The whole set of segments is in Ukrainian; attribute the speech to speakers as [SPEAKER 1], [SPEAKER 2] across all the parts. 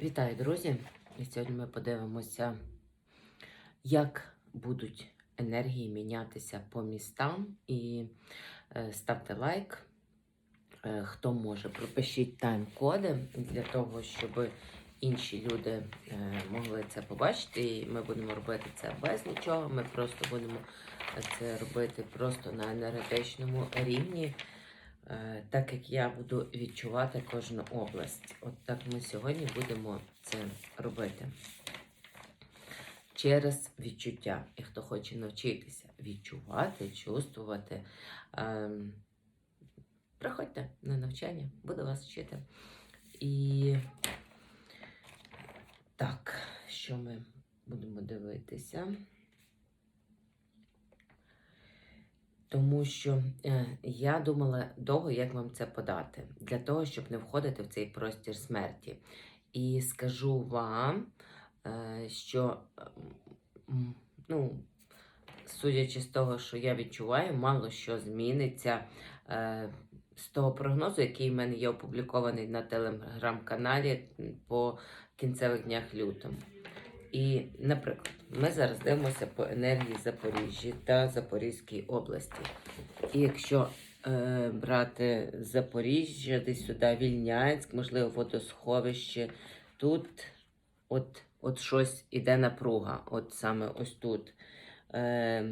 [SPEAKER 1] Вітаю, друзі! І сьогодні ми подивимося, як будуть енергії мінятися по містам. І е, ставте лайк. Е, хто може, пропишіть тайм-коди для того, щоб інші люди е, могли це побачити. І ми будемо робити це без нічого. Ми просто будемо це робити просто на енергетичному рівні. Е, так як я буду відчувати кожну область. От так ми сьогодні будемо це робити через відчуття. І хто хоче навчитися відчувати, чувствувати, ем, приходьте на навчання, буду вас вчити. І так, що ми будемо дивитися? Тому що е, я думала довго, як вам це подати, для того, щоб не входити в цей простір смерті. І скажу вам, е, що, м, ну, судячи з того, що я відчуваю, мало що зміниться е, з того прогнозу, який в мене є опублікований на телеграм-каналі по кінцевих днях лютого. І, наприклад, ми зараз дивимося по енергії Запоріжжя та Запорізькій області. І якщо е, брати Запоріжжя, десь сюди Вільнянськ, можливо, водосховище, тут от, от щось іде напруга, от саме ось тут. Е,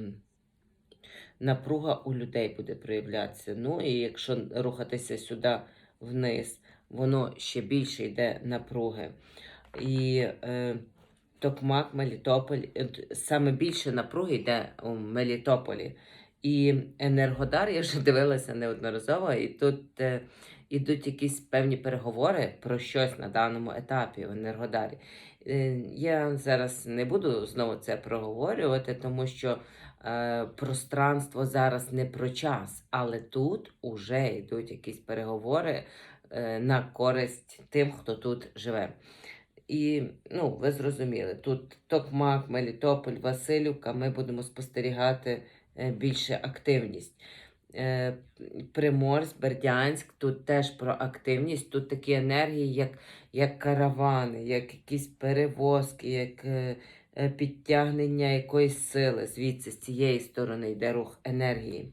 [SPEAKER 1] напруга у людей буде проявлятися. Ну і якщо рухатися сюди вниз, воно ще більше йде напруги. І е, Токмак, Мелітополь. Саме більше напруги йде у Мелітополі. І Енергодар, я вже дивилася неодноразово, і тут е, ідуть якісь певні переговори про щось на даному етапі в Енергодарі. Е, я зараз не буду знову це проговорювати, тому що е, пространство зараз не про час, але тут уже йдуть якісь переговори е, на користь тим, хто тут живе. І ну, ви зрозуміли, тут Токмак, Мелітополь, Василівка, ми будемо спостерігати е, більше активність. Е, Приморськ, Бердянськ, тут теж про активність, тут такі енергії, як, як каравани, як якісь перевозки, як е, підтягнення якоїсь сили. Звідси з цієї сторони йде рух енергії.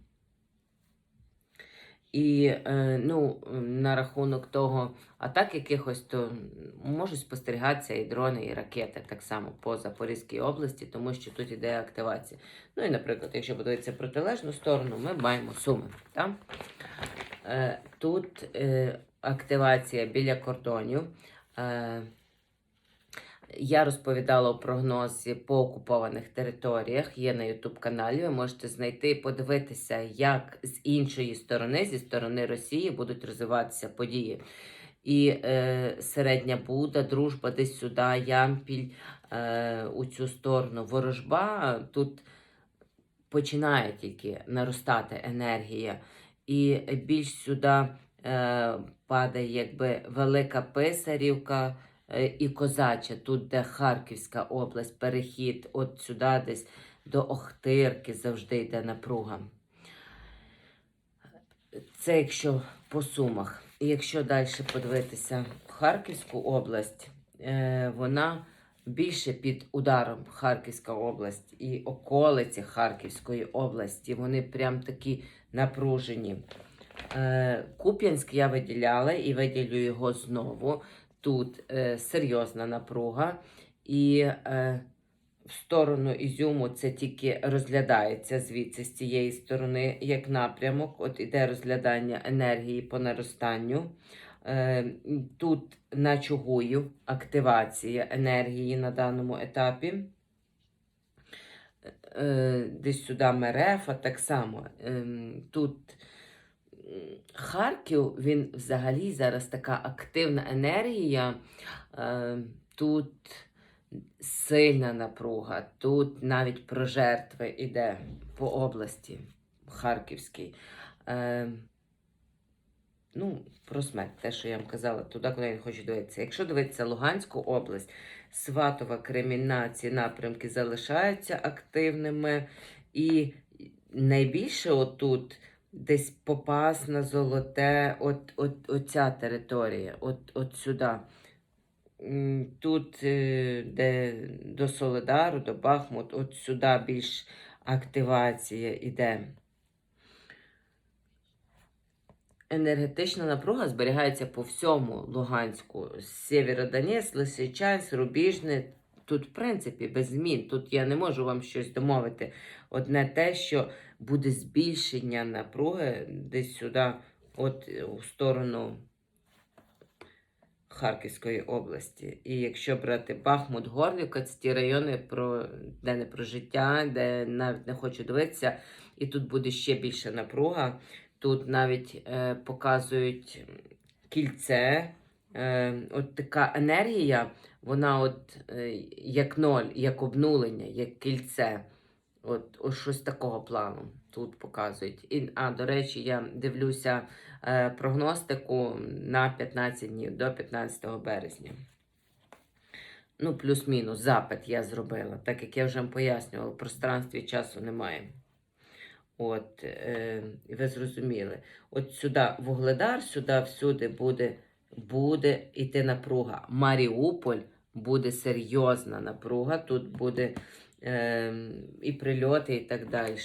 [SPEAKER 1] І е, ну, на рахунок того атак якихось, то можуть спостерігатися і дрони, і ракети так само по Запорізькій області, тому що тут іде активація. Ну і, наприклад, якщо подивитися протилежну сторону, ми маємо суми. Так? Е, тут е, активація біля кордонів. Я розповідала у прогнозі по окупованих територіях. Є на Ютуб каналі. Ви можете знайти і подивитися, як з іншої сторони, зі сторони Росії, будуть розвиватися події. І е, середня Буда, дружба десь сюди, Ямпіль е, у цю сторону ворожба. Тут починає тільки наростати енергія. І більш сюди е, падає якби Велика Писарівка. Е, і Козача, тут, де Харківська область, перехід от сюди десь до Охтирки завжди йде напруга. Це якщо по сумах. Якщо далі подивитися Харківську область, е, вона більше під ударом Харківська область і околиці Харківської області, вони прям такі напружені. Е, Куп'янськ я виділяла і виділю його знову тут е, серйозна напруга, і е, в сторону Ізюму це тільки розглядається звідси з цієї сторони, як напрямок. От іде розглядання енергії по наростанню. Е, тут на Чугую активація енергії на даному етапі. Е, десь сюди Мерефа так само. Е, тут Харків, він взагалі зараз така активна енергія. Е, тут сильна напруга, тут навіть про жертви йде по області Харківській. Е, ну, про смерть, те, що я вам казала, туди, куди не хочу дивитися. Якщо дивитися Луганську область, Сватова, Кремінна, напрямки залишаються активними. І найбільше отут десь попас на золоте, от, от, оця територія, от, от сюди. тут, е, де до Солидару, до Бахмут, от сюди більш активація іде. Енергетична напруга зберігається по всьому Луганську. Сєвєродонець, Лисичанськ, Рубіжне. Тут, в принципі, без змін. Тут я не можу вам щось домовити. Одне те, що буде збільшення напруги десь сюди, от е, у сторону Харківської області. І якщо брати Бахмут, Горлівка, це ті райони, про, де не про життя, де навіть не хочу дивитися, і тут буде ще більша напруга. Тут навіть е, показують кільце. Е, от така енергія, вона от е, як ноль, як обнулення, як кільце. От, от щось такого плану тут показують. І, а, до речі, я дивлюся е, прогностику на 15 днів до 15 березня. Ну, плюс-мінус запит я зробила, так як я вже пояснювала, в пространстві часу немає. От, е, ви зрозуміли. От сюди Вугледар, сюди всюди буде, буде йти напруга. Маріуполь буде серйозна напруга, тут буде і прильоти, і так далі.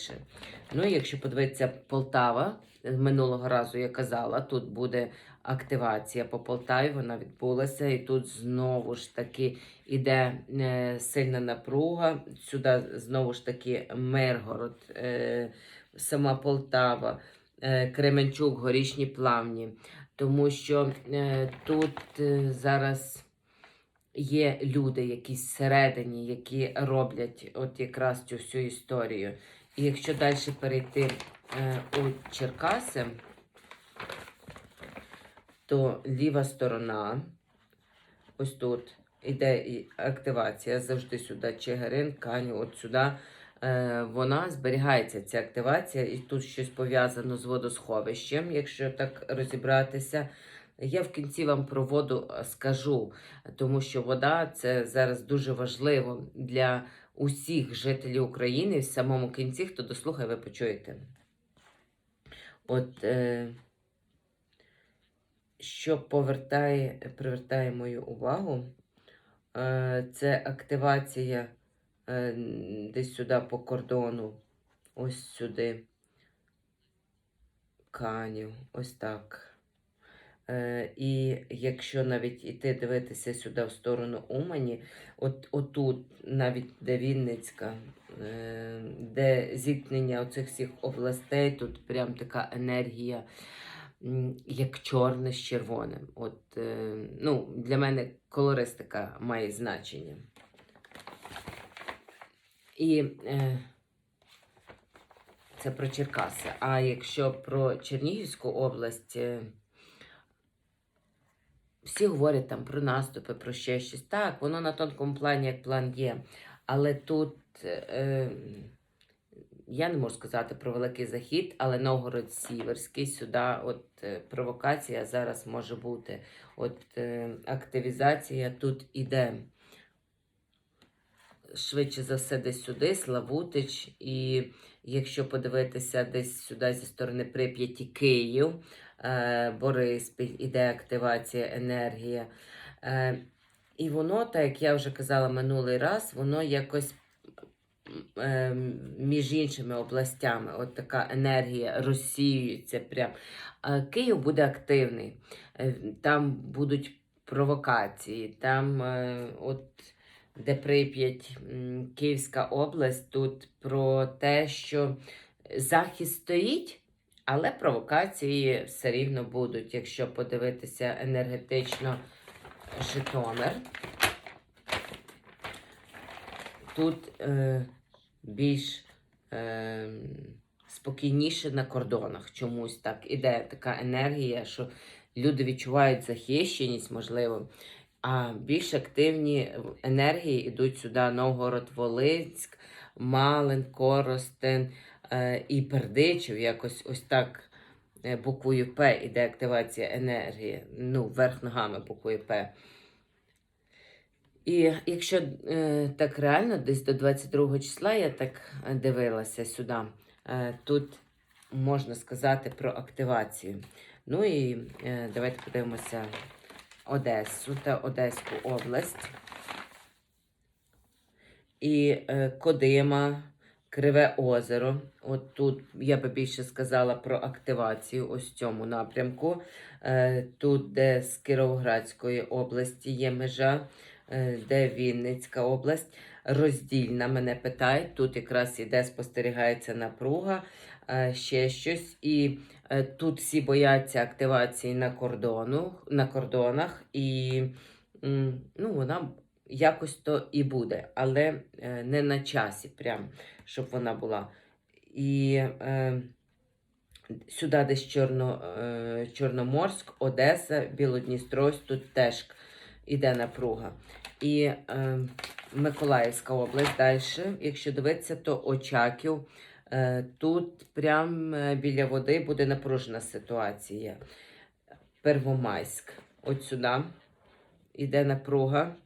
[SPEAKER 1] Ну, якщо подивитися Полтава, е, минулого разу я казала, тут буде активація по Полтаві, вона відбулася, і тут знову ж таки іде е, сильна напруга. Сюди знову ж таки Миргород, е, сама Полтава, Кременчук, Горішні Плавні. Тому що тут зараз є люди якісь всередині, які роблять от якраз цю всю історію. І якщо далі перейти е, у Черкаси, то ліва сторона, ось тут іде і активація, завжди сюди Чигирин, Каню, от сюди. Е, вона зберігається, ця активація, і тут щось пов'язано з водосховищем, якщо так розібратися. Я в кінці вам про воду е, скажу, тому що вода це зараз дуже важливо для усіх жителів України. В самому кінці, хто дослухає, ви почуєте. От е, що повертає, привертає мою увагу, е, це активація е, десь сюди по кордону, ось сюди. Канів, ось так. Е, і якщо навіть іти дивитися сюди в сторону Умані, от отут, навіть де Вінницька, е, де зіткнення оцих всіх областей, тут прям така енергія, як чорне з червоним. От, е, ну, для мене колористика має значення. І це про Черкаси. А якщо про Чернігівську область. Всі говорять там про наступи, про ще щось. Так, воно на тонкому плані, як план є. Але тут е, я не можу сказати про Великий Захід, але Новгород Сіверський, сюди от е, провокація зараз може бути. От е, активізація тут іде. Швидше за все, десь сюди, Славутич. І якщо подивитися десь сюди зі сторони Прип'яті Київ, Бориспіль, іде активація енергія. Е, і воно, так як я вже казала минулий раз, воно якось е, між іншими областями, от така енергія розсіюється. Прям. Е, Київ буде активний, Е, там будуть провокації, там е, от. Де Прип'ять, Київська область, тут про те, що захист стоїть, але провокації все рівно будуть, якщо подивитися енергетично Житомир. Тут е, більш е, спокійніше на кордонах чомусь так. Іде така енергія, що люди відчувають захищеність, можливо. А більш активні енергії йдуть сюди Новгород, Волинськ, Малин, Коростен і Пердичів. Якось ось так е, буквою П іде активація енергії. Ну, вверх ногами буквою П. І якщо е, так реально, десь до 22 числа я так е, дивилася сюди, е, тут можна сказати про активацію. Ну і е, давайте подивимося Одесу та Одеську область. І е, Кодима, Криве озеро. От тут я би більше сказала про активацію ось цьому напрямку. Е, тут, де з Кіровоградської області є межа, е, де Вінницька область. Роздільна мене питають. Тут якраз іде спостерігається напруга, е, ще щось. І тут всі бояться активації на кордону, на кордонах, і ну, вона якось то і буде, але не на часі, прям, щоб вона була. І е, сюди десь Чорно, е, Чорноморськ, Одеса, Білодністровськ, тут теж іде напруга. І е, Миколаївська область далі, якщо дивитися, то Очаків. Е, тут прям е, біля води буде напружена ситуація. Первомайськ. От сюди іде напруга.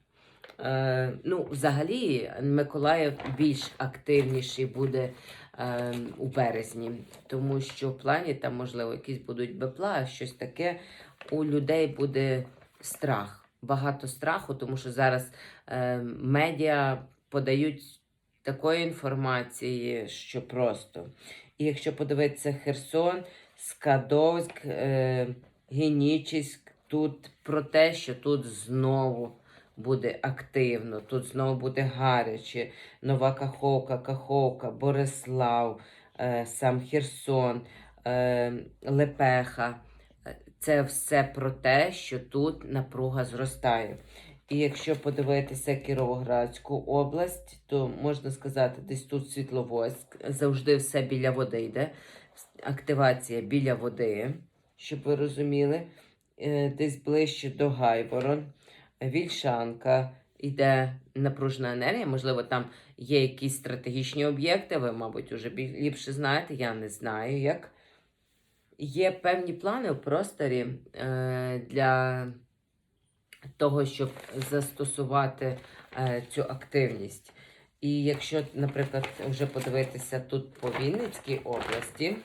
[SPEAKER 1] Е, ну, взагалі, Миколаїв більш активніший буде е, у березні, тому що в плані там, можливо, якісь будуть бепла, щось таке. У людей буде страх. Багато страху, тому що зараз е, медіа подають такої інформації, що просто. І якщо подивитися Херсон, Скадовськ, Генічеськ, тут про те, що тут знову буде активно, тут знову буде гаряче, Нова Каховка, Каховка, Борислав, е, сам Херсон, е, Лепеха. Е, Це все про те, що тут напруга зростає. І якщо подивитися Кіровоградську область, то можна сказати, десь тут Світловодськ, завжди все біля води йде. Активація біля води, щоб ви розуміли, десь ближче до Гайворон. Вільшанка, йде напружена енергія. Можливо, там є якісь стратегічні об'єкти. Ви, мабуть, вже ліпше знаєте, я не знаю як. Є певні плани в просторі е, для того, щоб застосувати е, цю активність. І якщо, наприклад, вже подивитися тут по Вінницькій області,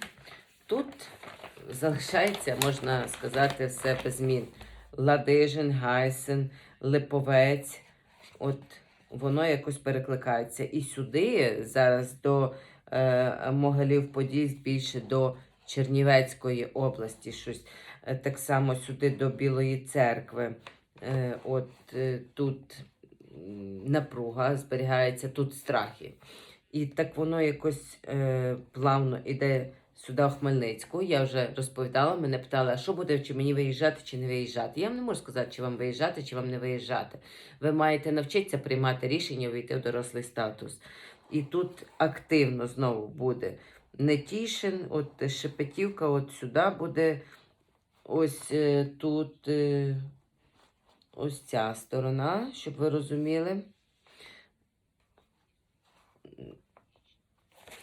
[SPEAKER 1] тут залишається, можна сказати, все без змін. Ладижин, Гайсен, Липовець. От воно якось перекликається. І сюди зараз до е, Могилів Подільськ більше до Чернівецької області щось. Е, так само сюди до Білої церкви. Е, от е, тут напруга зберігається, тут страхи. І так воно якось е, плавно іде сюди в Хмельницьку. Я вже розповідала, мене питали, а що буде, чи мені виїжджати, чи не виїжджати. Я вам не можу сказати, чи вам виїжджати, чи вам не виїжджати. Ви маєте навчитися приймати рішення, увійти в дорослий статус. І тут активно знову буде Нетішин, от Шепетівка, от сюди буде ось е, тут е, ось ця сторона, щоб ви розуміли.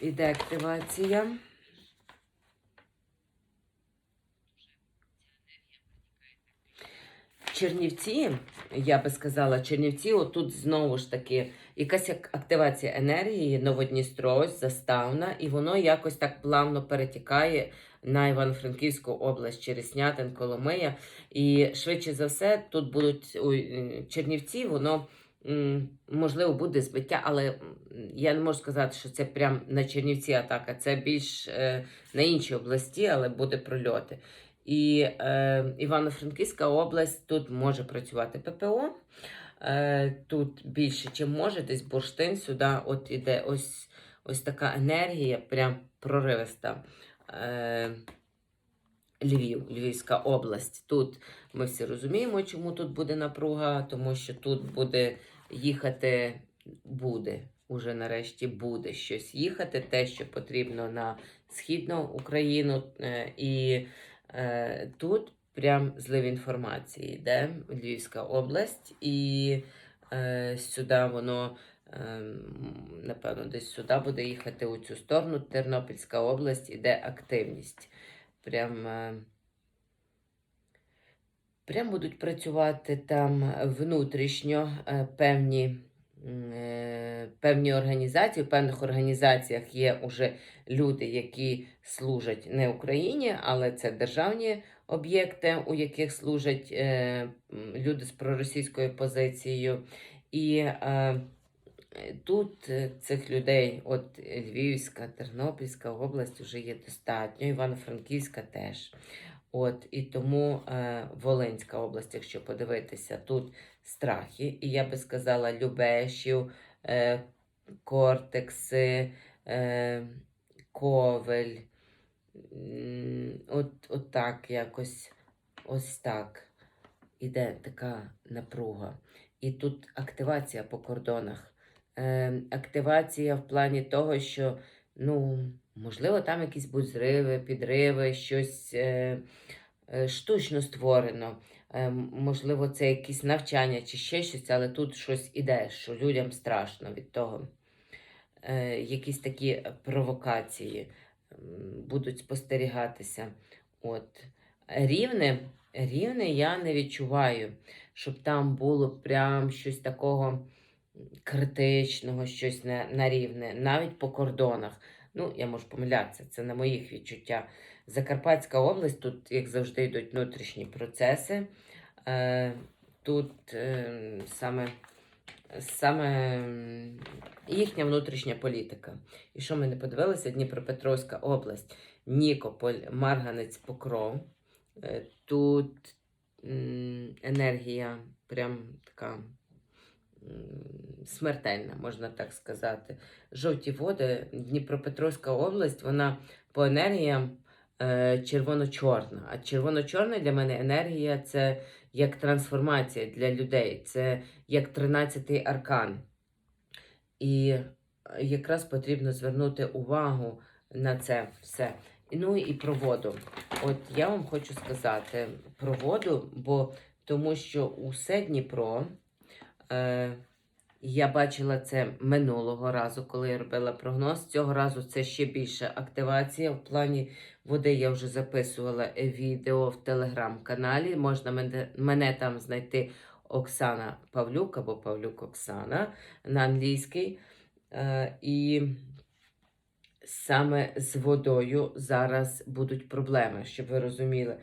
[SPEAKER 1] Іде активація. Чернівці, я би сказала, Чернівці, отут знову ж таки якась як активація енергії, Новодністровськ, Заставна, і воно якось так плавно перетікає на Івано-Франківську область через Снятин, Коломия. І швидше за все, тут будуть е, Чернівці, воно можливо буде збиття, але я не можу сказати, що це прям на Чернівці атака. Це більш е, на інші області, але буде прольоти. І е, Івано-Франківська область тут може працювати ППО. Е, тут більше, чим може, десь бурштин сюди от іде ось, ось така енергія, прям проривиста. Е, Львів, Львівська область. Тут ми всі розуміємо, чому тут буде напруга, тому що тут буде їхати, буде, уже нарешті буде щось їхати, те, що потрібно на Східну Україну. Е, і тут прям злив інформації йде Львівська область, і е, сюди воно. ем, Напевно, десь сюди буде їхати у цю сторону. Тернопільська область іде активність. Прям, е, прям будуть працювати там внутрішньо е, певні, е, певні організації. В певних організаціях є уже люди, які служать не Україні, але це державні об'єкти, у яких служать е, люди з проросійською позицією. І е, тут е, цих людей, от Львівська, Тернопільська область вже є достатньо, Івано-Франківська теж. От, і тому е, Волинська область, якщо подивитися, тут страхи, і я би сказала, Любешів, е, Кортекси, е, Ковель. От, от так якось, ось так. Іде така напруга. І тут активація по кордонах. Е, активація в плані того, що, ну, можливо, там якісь будуть зриви, підриви, щось е, е, штучно створено. Е, можливо, це якісь навчання чи ще щось, але тут щось іде, що людям страшно від того. Е, якісь такі провокації будуть спостерігатися. От. Рівне, рівне я не відчуваю, щоб там було прям щось такого критичного, щось на, на рівне, навіть по кордонах. Ну, я можу помилятися, це на моїх відчуття. Закарпатська область, тут, як завжди, йдуть внутрішні процеси. Е, тут е, саме, саме їхня внутрішня політика. І що ми не подивилися? Дніпропетровська область, Нікополь, Марганець, Покров. Е, Тут енергія прям така смертельна, можна так сказати. Жовті води, Дніпропетровська область, вона по енергіям е, червоно-чорна. А червоно-чорна для мене енергія це як трансформація для людей, це як 13-й аркан. І якраз потрібно звернути увагу на це все. Ну і про воду. От я вам хочу сказати про воду, бо тому що усе Дніпро. Е, я бачила це минулого разу, коли я робила прогноз. Цього разу це ще більша активація. В плані води я вже записувала відео в телеграм-каналі. Можна мене, мене там знайти Оксана Павлюк або Павлюк Оксана на англійський. Е, і саме з водою зараз будуть проблеми, щоб ви розуміли.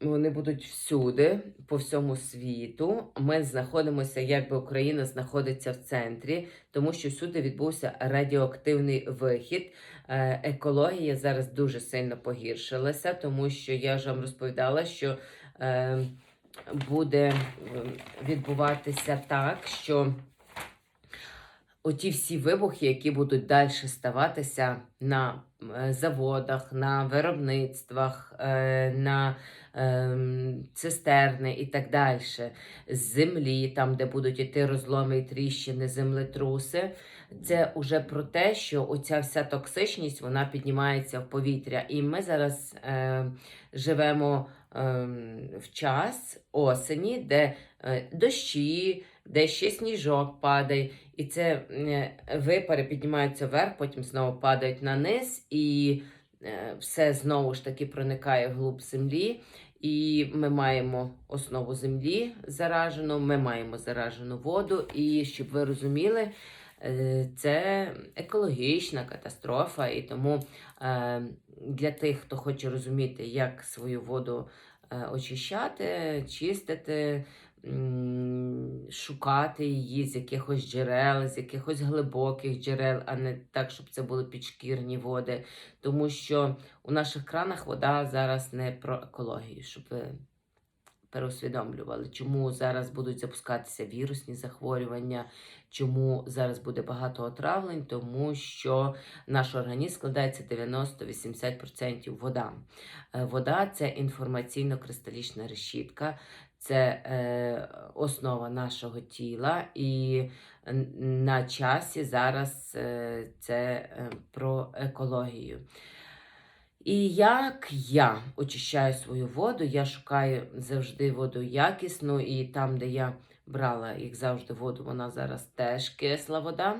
[SPEAKER 1] Вони будуть всюди, по всьому світу. Ми знаходимося, якби Україна знаходиться в центрі, тому що всюди відбувся радіоактивний вихід. Е, Екологія зараз дуже сильно погіршилася, тому що я ж вам розповідала, що е, буде відбуватися так, що оті всі вибухи, які будуть далі ставатися на е, заводах, на виробництвах, е, на ем, цистерни і так далі, з землі, там, де будуть іти розломи і тріщини, землетруси. Це уже про те, що оця вся токсичність вона піднімається в повітря. І ми зараз е, живемо ем, в час осені, де е, дощі, де ще сніжок падає, і це е, випари піднімаються вверх, потім знову падають на низ, і е, все знову ж таки проникає вглуб землі. І ми маємо основу землі заражену, ми маємо заражену воду. І щоб ви розуміли, е, це екологічна катастрофа. І тому для тих, хто хоче розуміти, як свою воду очищати, чистити, шукати її з якихось джерел, з якихось глибоких джерел, а не так, щоб це були підшкірні води. Тому що у наших кранах вода зараз не про екологію, щоб ви переусвідомлювали, чому зараз будуть запускатися вірусні захворювання, чому зараз буде багато отравлень, тому що наш організм складається 90-80% вода. Е, Вода це інформаційно-кристалічна решітка, це е, основа нашого тіла, і на часі зараз е, це е, про екологію. І як я очищаю свою воду, я шукаю завжди воду якісну, і там, де я брала, як завжди, воду, вона зараз теж кисла вода,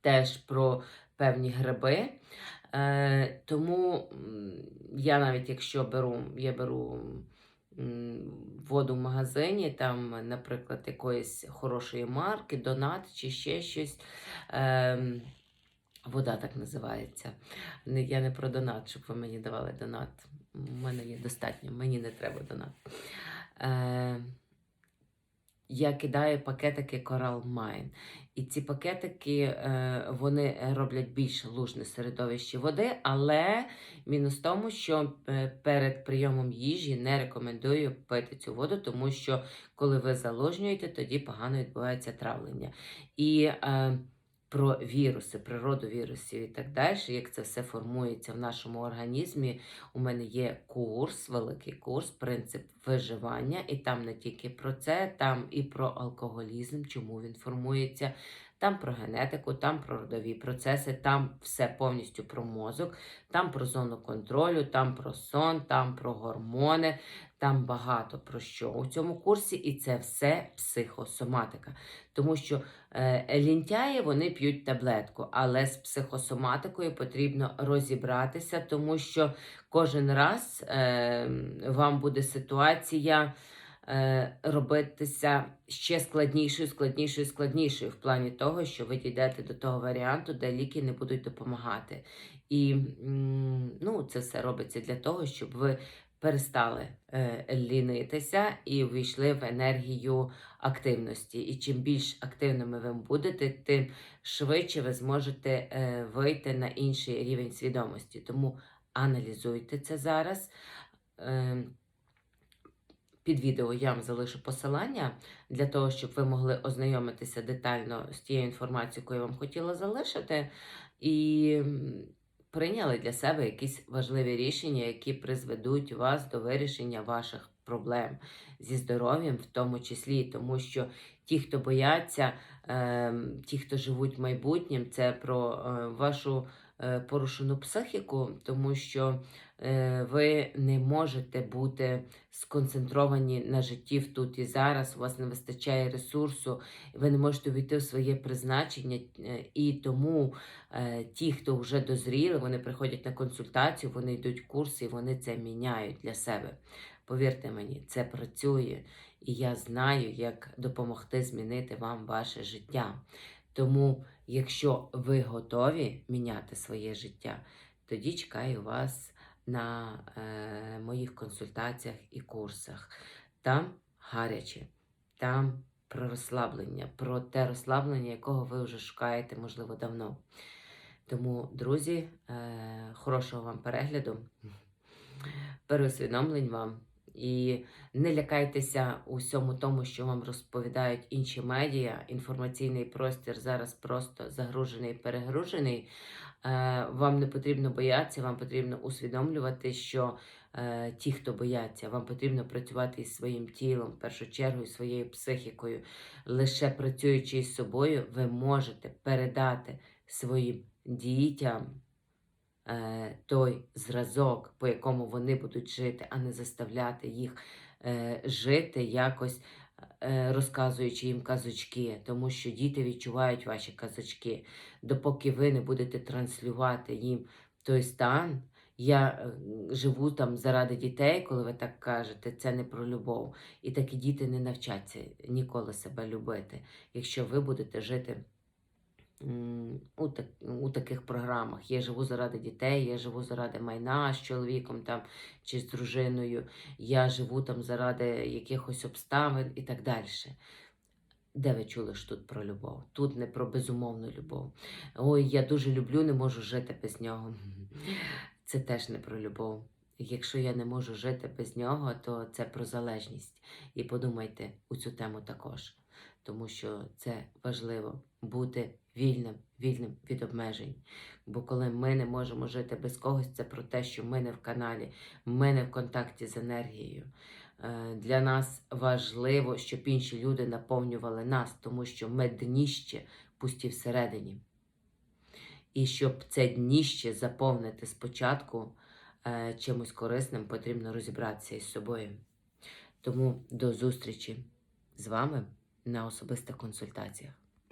[SPEAKER 1] теж про певні гриби. Е, тому я навіть якщо беру, я беру воду в магазині, там, наприклад, якоїсь хорошої марки, донат чи ще щось. Е, вода так називається. Я не про донат, щоб ви мені давали донат. У мене є достатньо, мені не треба донат. Е, я кидаю пакетики Coral Mine. І ці пакетики е, вони роблять більш лужне середовище води, але мінус в тому, що е, перед прийомом їжі не рекомендую пити цю воду, тому що коли ви залужнюєте, тоді погано відбувається травлення. І е, про віруси, природу вірусів і так далі, як це все формується в нашому організмі. У мене є курс, великий курс, принцип виживання, і там не тільки про це, там і про алкоголізм, чому він формується, там про генетику, там про родові процеси, там все повністю про мозок, там про зону контролю, там про сон, там про гормони, там багато про що у цьому курсі, і це все психосоматика. Тому що е, лінтяї вони п'ють таблетку, але з психосоматикою потрібно розібратися, тому що кожен раз е, вам буде ситуація робитися ще складнішою, складнішою, складнішою в плані того, що ви дійдете до того варіанту, де ліки не будуть допомагати. І ну, це все робиться для того, щоб ви перестали е, лінитися і увійшли в енергію активності. І чим більш активними ви будете, тим швидше ви зможете е, вийти на інший рівень свідомості. Тому аналізуйте це зараз. Під відео я вам залишу посилання для того, щоб ви могли ознайомитися детально з тією інформацією, яку я вам хотіла залишити, і прийняли для себе якісь важливі рішення, які призведуть вас до вирішення ваших проблем зі здоров'ям, в тому числі, тому що ті, хто бояться, ем, ті, хто живуть майбутнім, це про е, вашу е, порушену психіку, тому що ви не можете бути сконцентровані на житті тут і зараз, у вас не вистачає ресурсу, ви не можете увійти в своє призначення, е, і тому е, ті, хто вже дозріли, вони приходять на консультацію, вони йдуть курси і вони це міняють для себе. Повірте мені, це працює, і я знаю, як допомогти змінити вам ваше життя. Тому, якщо ви готові міняти своє життя, тоді чекаю вас на е, моїх консультаціях і курсах. Там гаряче, там про розслаблення, про те розслаблення, якого ви вже шукаєте, можливо, давно. Тому, друзі, е, хорошого вам перегляду, переусвідомлень вам. І не лякайтеся усьому тому, що вам розповідають інші медіа. Інформаційний простір зараз просто загружений, перегружений. Е, Вам не потрібно боятися, вам потрібно усвідомлювати, що е, ті, хто бояться, вам потрібно працювати із своїм тілом, в першу чергу, і своєю психікою. Лише працюючи із собою, ви можете передати своїм дітям е, той зразок, по якому вони будуть жити, а не заставляти їх е, жити якось. Е, Розказуючи їм казочки, тому що діти відчувають ваші казочки. Допоки ви не будете транслювати їм той стан, я е, живу там заради дітей, коли ви так кажете, це не про любов. І такі діти не навчаться ніколи себе любити, якщо ви будете жити у, так, у таких програмах. Я живу заради дітей, я живу заради майна з чоловіком там чи з дружиною, я живу там заради якихось обставин і так далі. Де ви чули ж тут про любов? Тут не про безумовну любов. Ой, я дуже люблю, не можу жити без нього. Це теж не про любов. Якщо я не можу жити без нього, то це про залежність. І подумайте у цю тему також, тому що це важливо бути вільним, вільним від обмежень. Бо коли ми не можемо жити без когось, це про те, що ми не в каналі, ми не в контакті з енергією. Е, Для нас важливо, щоб інші люди наповнювали нас, тому що ми дніще пусті всередині. І щоб це дніще заповнити спочатку е, чимось корисним, потрібно розібратися із собою. Тому до зустрічі з вами на особистих консультаціях.